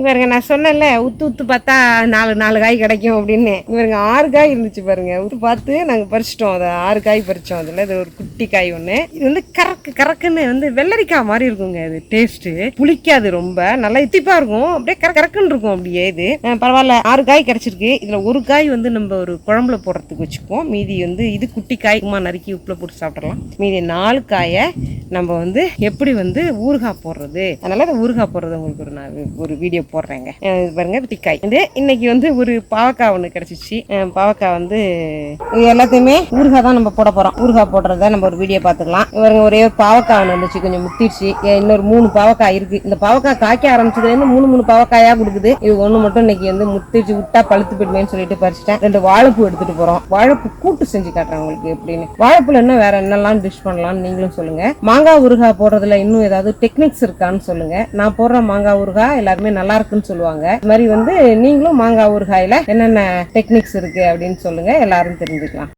இவருங்க நான் சொன்னேன்ல உத்து உத்து பார்த்தா நாலு நாலு காய் கிடைக்கும் அப்படின்னு. இவருங்க ஆறு காய் இருந்துச்சு பாருங்க. உத்து பார்த்து நாங்கள் பறிச்சிட்டோம். அதை ஆறு காய் பறிச்சோம் அதில். அது ஒரு குட்டி காய் ஒன்று இது வந்து கறக்கு கறக்குன்னு வந்து வெள்ளரிக்காய் மாதிரி இருக்குங்க இது டேஸ்ட்டு புளிக்காது ரொம்ப. நல்லா இத்திப்பாக இருக்கும். அப்படியே கர கறக்குன்னு இருக்கும் அப்படியே இது. பரவாயில்ல. ஆறு காய் கிடச்சிருக்கு. இதில் ஒரு காய் வந்து நம்ம ஒரு குழம்புல போடுறதுக்கு வச்சுக்குவோம். மீதி வந்து இது குட்டி காய்க்குமா நறுக்கி உப்பில் போட்டு சாப்பிடலாம். மீதி நாலு காயை நம்ம வந்து எப்படி வந்து ஊறுகாய் போடுறது? அதனால இந்த ஊறுகாய் போடுறது உங்களுக்கு ஒரு நான் ஒரு வீடியோ போடுறேங்க. பாருங்க திக்காய் இது இன்னைக்கு வந்து ஒரு பாவக்காய் ஒன்று கிடச்சிச்சு. பாவக்காய் வந்து இது எல்லாத்தையுமே ஊறுகாய் தான் நம்ம போட போகிறோம் ஊறுகாய் போடுறத நம்ம ஒரு வீடியோ பார்த்துக்கலாம். இவருங்க ஒரே பாவக்காய் ஒன்று இருந்துச்சு கொஞ்சம் முத்திடுச்சு இன்னொரு மூணு பாவக்காய் இருக்குது இந்த பாவக்காய் காய்க்க ஆரம்பிச்சதுலேருந்து மூணு மூணு பாவக்காயாக கொடுக்குது. இது ஒன்று மட்டும் இன்னைக்கு வந்து முத்திடுச்சு விட்டா பழுத்து போயிடுமேன்னு சொல்லிட்டு பறிச்சிட்டேன். ரெண்டு வாழைப்பூ எடுத்துட்டு போகிறோம் வாழைப்பூ கூட்டு செஞ்சு காட்டுறேன் உங்களுக்கு எப்படின்னு. வாழைப்பூல இன்னும் வேற என்னெல்லாம் டிஷ் பண்ணலாம்னு நீங்களும் சொல்லுங்க. மாங்காய் ஊறுகாய் போடுறதுல இன்னும் ஏதாவது டெக்னிக்ஸ் இருக்கான்னு சொல்லுங்க. நான் போடுற மாங்காய் ஊறுகாய் எல்லாருமே நல்லா இருக்குன்னு சொல்லுவாங்க. இது மாதிரி வந்து நீங்களும் மாங்காய் ஊறுகாயில என்னென்ன டெக்னிக்ஸ் இருக்கு அப்படின்னு சொல்லுங்க. எல்லாரும் தெரிஞ்சுக்கலாம்.